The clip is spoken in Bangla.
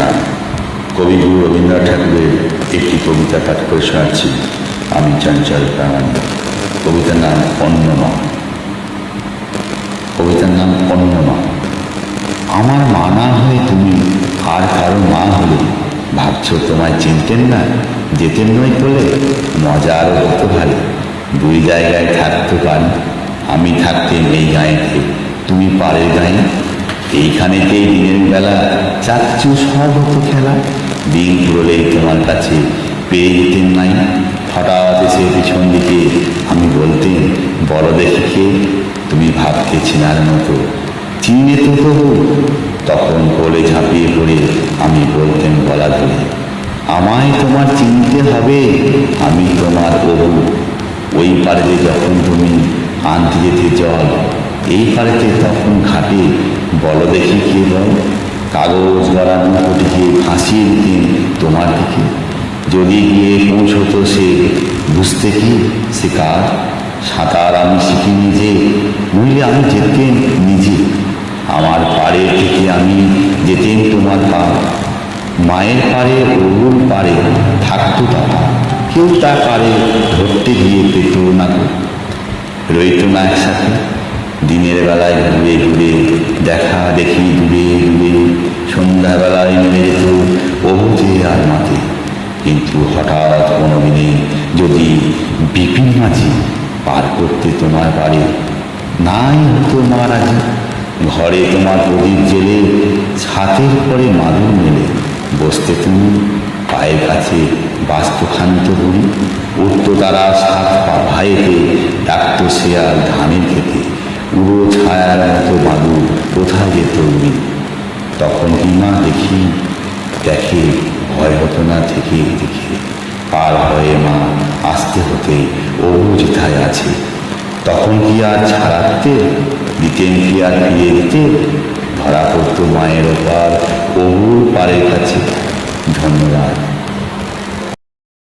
প্রণাম কবিগুরু রবীন্দ্রনাথ ঠাকুরের একটি কবিতা পাঠ করে শোনাচ্ছি। আমি চঞ্চল প্রাণ কবিতার নাম অন্নমা কবিতার নাম অন্নমা আমার মা না হয়ে তুমি আর কারও মা হলে, ভাবছ তোমায় চিনতেন না, যেতেন নয় তোলে মজা আরও হতো ভালো। দুই জায়গায় থাকতে পারি আমি থাকতেন এই গাঁয়েতে তুমি পাড়ের গায়ে এইখানেতেই দিনের বেলা চাচ্ছু সব হতো খেলা, দিন পুরলেই তোমার কাছে পেয়ে যেতেন নাই। হঠাৎ এসে পিছন দিকে আমি বলতেন বড় দেখে তুমি ভাবতে চেনার মতো। চিনে তো তবু। তখন কোলে ঝাঁপিয়ে পড়ে আমি বলতেন গলা ধরে আমায় তোমার চিনতে হবে, আমি তোমার অবু ওই পাড়েতে যখন তুমি আনতে যেতে জল এই পাড়েতে তখন ঘাটে বলো দেখি কে বল কাগজ গড়ানো নৌকোটিকে ভাসিয়ে দিতেন তোমার দিকে। যদি গিয়ে পৌঁছতো সে, বুঝতে কি সে কার? সাঁতার আমি শিখিনি যে নইলে আমি যেতেন নিজে। আমার পাড়ে থেকে আমি যেতেন তোমার পা মায়ের পাড়ে অরুণ পাড়ে থাকতো তারা। কেউ তার পারে ধরতে গিয়ে পেত না। রইত না একসাথে। বেলায় ঘুরে ঘুরে দেখা দেখি দূরে দূরে, সন্ধ্যাবেলায় নেমে যেত বহু আর মাতে কিন্তু হঠাৎ কোনো দিনে যদি বিপিন মাঝি পার করতে তোমার বাড়ি নাই হতো মারাজি ঘরে তোমার প্রদীপ জেলে ছাতের পরে মাদুর মেলে, বসতে তুমি পায়ের কাছে বাস্তুখান্ত বুড়ি উঠতো তারা সাত পা ভাইতে ডাকতো শেয়াল ধানের ছায়ার এত বাদু কোথায় যেত উনি তখন ইমা দেখি, দেখে ভয় হতো না থেকে দেখে পার হয়ে মা আসতে হতে ও যেথায় আছে। তখন কি আর ছাড়াতে, দিতেন কি আর ফিরে দিতে? ধরা পড়তো মায়ের ওপার ধন্যবাদ